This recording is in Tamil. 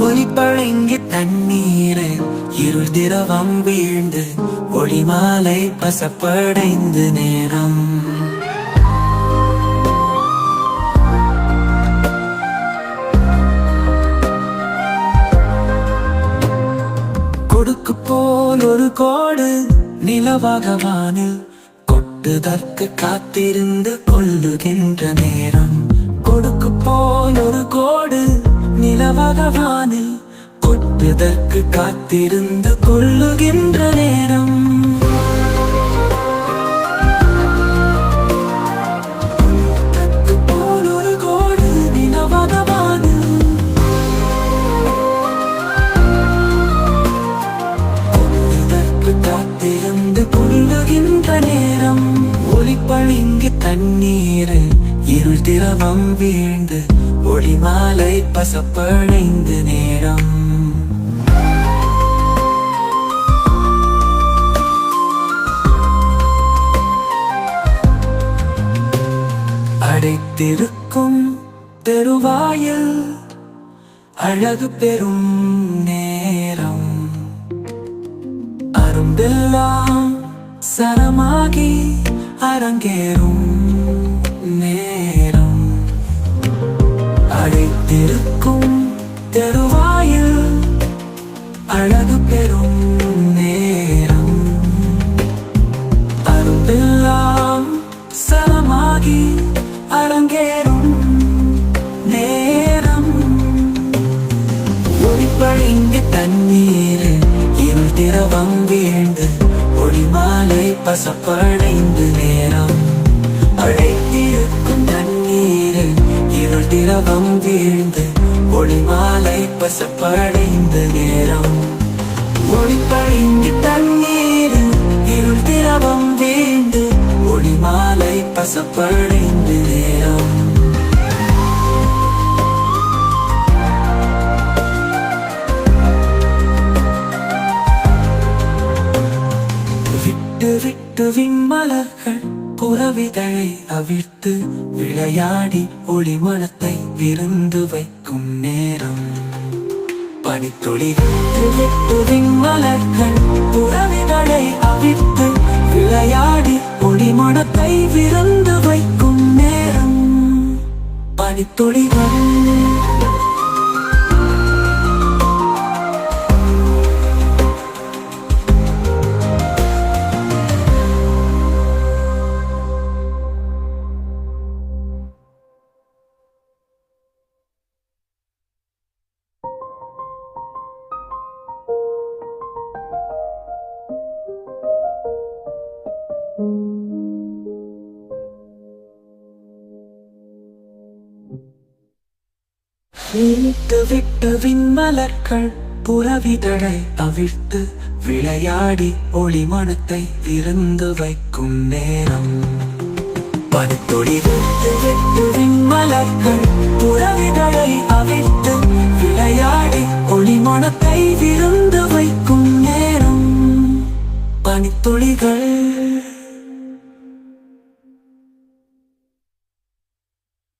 ஒளி பழங்கி தண்ணீர். இருள் திரவம் வீழ்ந்து ஒளிமாலை பசப்படைந்து நேரம். கொடுக்கு போல் ஒரு கோடு நிலவாக வானில் கொட்டுதற்கு காத்திருந்து கொள்ளுகின்ற நேரம். கொடுக்கு போல் நிலவாக கொட்டுதற்கு காத்திருந்து கொள்ளுகின்ற நேரம். காத்திருந்து கொள்ளுகின்ற நேரம். ஒளிப்பழிங்கு தண்ணீர் இருள் திரவம் வீழ்ந்து ஒளிமாலை பசப்படைந்து நேரம். அடைத்திருக்கும் தெருவாயில் அழகு பெறும் நேரம். அரும்பெல்லாம் சரமாகி அரங்கேறும் தருவாயில் அழகு பெறும் நேரம். அருந்தெல்லாம் சலமாகி அரங்கேறும் நேரம். ஒளிப்பழிங்கு தண்ணீர் இருள் திரவம் வீழ்ந்து ஒளிமாலை பசப்படைந்து நேரம். அழைத்திருக்கும் தண்ணீர் இருள் திரவம் வீழ்ந்து ஒளிமாலை பசப்படைந்த நேரம். ஒளிப்பழிங்கு தண்ணீர் இருள் திரவம் வீழ்ந்து ஒளிமாலை பசப்படைந்த நேரம். விட்டு விட்டு விண்மலர்கள் புறவிதழை அவிழ்த்து விளையாடி ஒளிமணத்தை விருந்து வைக்கும் நேரம். பனித்துளி மலர்கள் புறவிதழை அவிழ்த்து விளையாடி ஒளிமணத்தை விருந்து வைக்கும் நேரம். பனித்துளிகள் விட்டு விட்டு விண்மலர்கள் புறவிதழை அவிழ்த்து விளையாடி ஒளிமணத்தை விருந்து வைக்கும் நேரம். படுத்தொடி விட்டு விட்டு விண்மலர்கள் புறவிதழை அவிழ்த்து விளையாடி ஒளிமணத்தை விருந்து வைக்கும் நேரம். பனித்துளிகள்